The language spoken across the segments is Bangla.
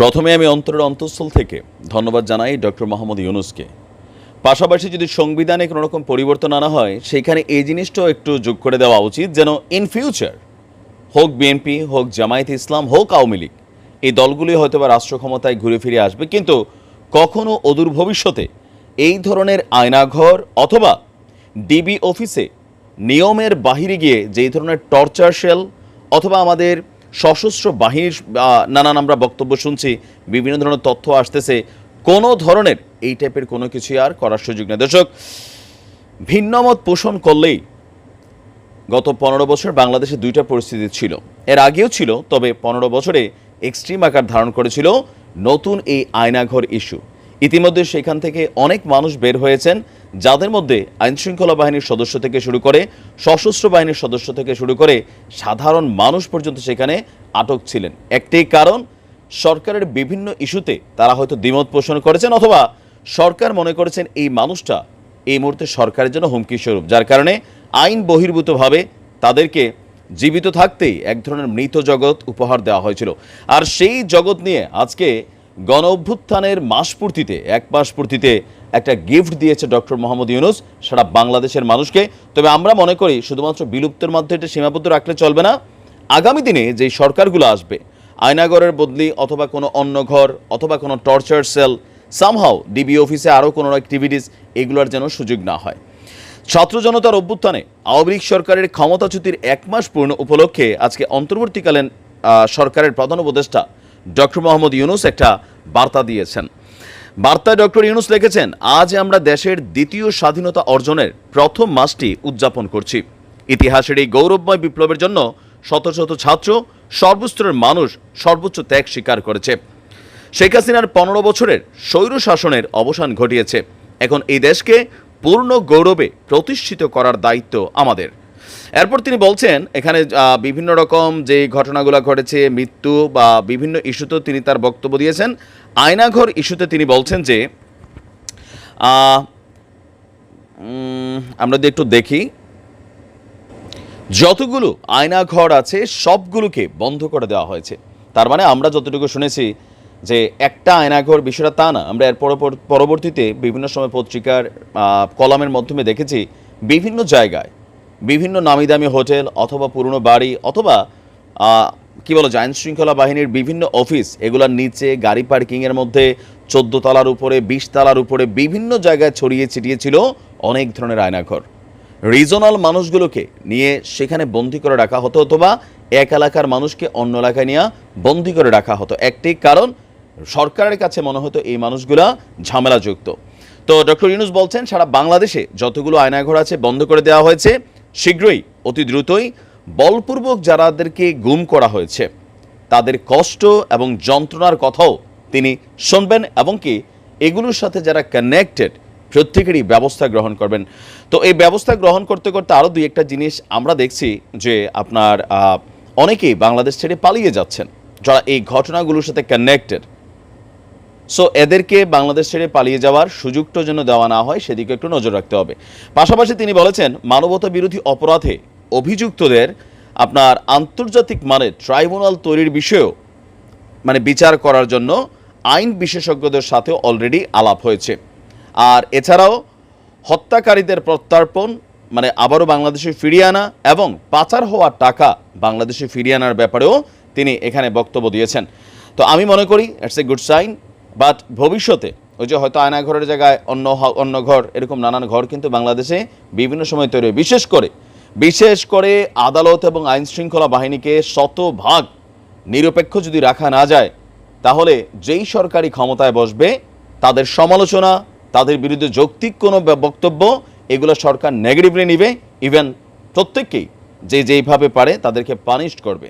প্রথমে আমি অন্তরের অন্তঃস্থল থেকে ধন্যবাদ জানাই ডক্টর মোহাম্মদ ইউনুসকে। পাশাপাশি যদি সংবিধানে কোনো রকম পরিবর্তন আনা হয়, সেখানে এই জিনিসটাও একটু যোগ করে দেওয়া উচিত যেন ইন ফিউচার হোক বিএনপি হোক জামায়াত ইসলাম, হোক আওয়ামী লীগ, এই দলগুলি হয়তো বা রাষ্ট্র ক্ষমতায় ঘুরে ফিরে আসবে। কিন্তু কখনো অদূর ভবিষ্যতে এই ধরনের আয়নাঘর অথবা ডিবি অফিসে নিয়মের বাহিরে গিয়ে যেই ধরনের টর্চার শেল অথবা আমাদের সশস্ত্র বাহিনীর নানান আমরা বক্তব্য শুনছি, বিভিন্ন ধরনের তথ্য আসতেছে। কোনো ধরনের এই টাইপের কোনো কিছু আর করার সুযোগ নেই। দর্শক ভিন্নমত পোষণ করলেই গত পনেরো বছর বাংলাদেশে দুইটা পরিস্থিতি ছিল। এর আগেও ছিল, তবে পনেরো বছরে এক্সট্রিম আকার ধারণ করেছিল নতুন এই আয়নাঘর ইস্যু ইতিমধ্যে সেখান থেকে অনেক মানুষ বের হয়েছেন, যাদের মধ্যে আইনশৃঙ্খলা বাহিনীর সদস্য থেকে শুরু করে, সশস্ত্র বাহিনীর সদস্য থেকে শুরু করে সাধারণ মানুষ পর্যন্ত সেখানে আটক ছিলেন। একটি কারণ, সরকারের বিভিন্ন ইস্যুতে তারা হয়তো দ্বিমত পোষণ করেছেন অথবা সরকার মনে করেছেন এই মানুষটা এই মুহূর্তে সরকারের জন্য হুমকি স্বরূপ, যার কারণে আইন বহির্ভূতভাবে তাদেরকে জীবিত থাকতেই এক ধরনের মৃত জগৎ উপহার দেওয়া হয়েছিল। আর সেই জগৎ নিয়ে আজকে গণ অভ্যুত্থানের মাস পূর্তিতে এক মাস পূর্তিতে একটা গিফট দিয়েছে ডক্টর মোহাম্মদ ইউনুস সারা বাংলাদেশের মানুষকে। তবে আমরা মনে করি শুধুমাত্র বিলুপ্তের মধ্যে এটা সীমাবদ্ধ রাখলে চলবে না। আগামী দিনে যে সরকারগুলো আসবে, আয়নাগরের বদলি অথবা কোনো অন্য ঘর অথবা কোনো টর্চার সেল সামহাও ডিবি অফিসে আরও কোনো অ্যাক্টিভিটিস এগুলোর যেন সুযোগ না হয়। ছাত্র জনতার অভ্যুত্থানে আওয়ামী লীগ সরকারের ক্ষমতাচ্যুতির এক মাস পূর্ণ উপলক্ষে আজকে অন্তর্বর্তীকালীন সরকারের প্রধান উপদেষ্টা ডক্টর মোহাম্মদ ইউনুস একটা বার্তা দিয়েছেন। বার্তায় ডক্টর ইউনুস লিখেছেন, আজ আমরা দেশের দ্বিতীয় স্বাধীনতা অর্জনের প্রথম মাসটি উদযাপন করছি। ইতিহাসের এই গৌরবময় বিপ্লবের জন্য শত শত ছাত্র, সর্বস্তরের মানুষ সর্বোচ্চ ত্যাগ স্বীকার করেছে। শেখ হাসিনার পনেরো বছরের স্বৈর শাসনের অবসান ঘটিয়েছে। এখন এই দেশকে পূর্ণ গৌরবে প্রতিষ্ঠিত করার দায়িত্ব আমাদের। এরপর তিনি বলছেন, এখানে বিভিন্ন রকম যে ঘটনাগুলো ঘটেছে, মৃত্যু বা বিভিন্ন ইস্যুতেও তিনি তার বক্তব্য দিয়েছেন, আয়নাঘর ইস্যুতে তিনি বলছেন যে আমরা একটু দেখি, যতগুলো আয়নাঘর আছে, সবগুলোকে বন্ধ করে দেওয়া হয়েছে। তার মানে আমরা যতটুকু শুনেছি যে একটা আয়নাঘর বিষয়টা তা না, আমরা এর পরবর্তীতে বিভিন্ন সময় পত্রিকার কলামের মাধ্যমে দেখেছি, বিভিন্ন জায়গায় বিভিন্ন নামি দামি হোটেল অথবা পুরনো বাড়ি অথবা কি বলো আইন শৃঙ্খলা বাহিনীর বিভিন্ন অফিস, এগুলোর নিচে গাড়ি পার্কিংয়ের মধ্যে চোদ্দ তলার উপরে, বিশ তলার উপরে বিভিন্ন জায়গায় ছড়িয়ে ছিটিয়ে ছিল অনেক ধরনের আয়নাঘর। রিজনাল মানুষগুলোকে নিয়ে সেখানে বন্দি করে রাখা হতো অথবা এক এলাকার মানুষকে অন্য এলাকায় নিয়ে বন্দি করে রাখা হতো। একটি কারণ, সরকারের কাছে মনে হতো এই মানুষগুলা ঝামেলাযুক্ত। তো ডক্টর ইউনুস বলছেন, সারা বাংলাদেশে যতগুলো আয়নাঘর আছে বন্ধ করে দেওয়া হয়েছে শীঘ্রই, অতি দ্রুতই, বলপূর্বক যারাদেরকে গুম করা হয়েছে। তাদের কষ্ট এবং যন্ত্রণার কথাও তিনি শুনবেন এবং কি এগুলোর সাথে যারা কানেক্টেড প্রত্যেকেরই ব্যবস্থা গ্রহণ করবেন। তো এই ব্যবস্থা গ্রহণ করতে করতে আরও দুই একটা জিনিস আমরা দেখছি যে আপনার অনেকেই বাংলাদেশ ছেড়ে পালিয়ে যাচ্ছেন। যারা এই ঘটনাগুলোর সাথে কানেক্টেড সো এদেরকে বাংলাদেশ ছেড়ে পালিয়ে যাওয়ার সুযোগটা যেন দেওয়া না হয়, সেদিকে একটু নজর রাখতে হবে। পাশাপাশি তিনি বলেছেন, মানবতা বিরোধী অপরাধে অভিযুক্তদের আপনার আন্তর্জাতিক মানের ট্রাইব্যুনাল তৈরির বিষয়েও মানে বিচার করার জন্য আইন বিশেষজ্ঞদের সাথে অলরেডি আলাপ হয়েছে। আর এছাড়াও, হত্যাকারীদের প্রত্যর্পণ মানে আবারও বাংলাদেশে ফিরিয়ে আনা এবং পাচার হওয়া টাকা বাংলাদেশে ফিরিয়ে আনার ব্যাপারেও তিনি এখানে বক্তব্য দিয়েছেন। তো আমি মনে করি it's a good sign but ভবিষ্যতে ওই যে হয়তো আয়নাঘরের জায়গায় অন্য অন্য ঘর, এরকম নানান ঘর কিন্তু বাংলাদেশে বিভিন্ন সময় তৈরি। বিশেষ করে বিশেষ করে আদালত এবং আইন শৃঙ্খলা বাহিনীকে শতভাগ নিরপেক্ষ যদি রাখা না যায়, তাহলে যেই সরকারি ক্ষমতায় বসবে, তাদের সমালোচনা, তাদের বিরুদ্ধে যৌক্তিক কোনো বক্তব্য, এগুলো সরকার নেগেটিভলি নিবে। ইভেন প্রত্যেককেই যে যেইভাবে পারে তাদেরকে পানিশ করবে।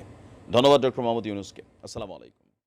ধন্যবাদ, ডক্টর মোহাম্মদ ইউনুসকে। আসসালামু আলাইকুম।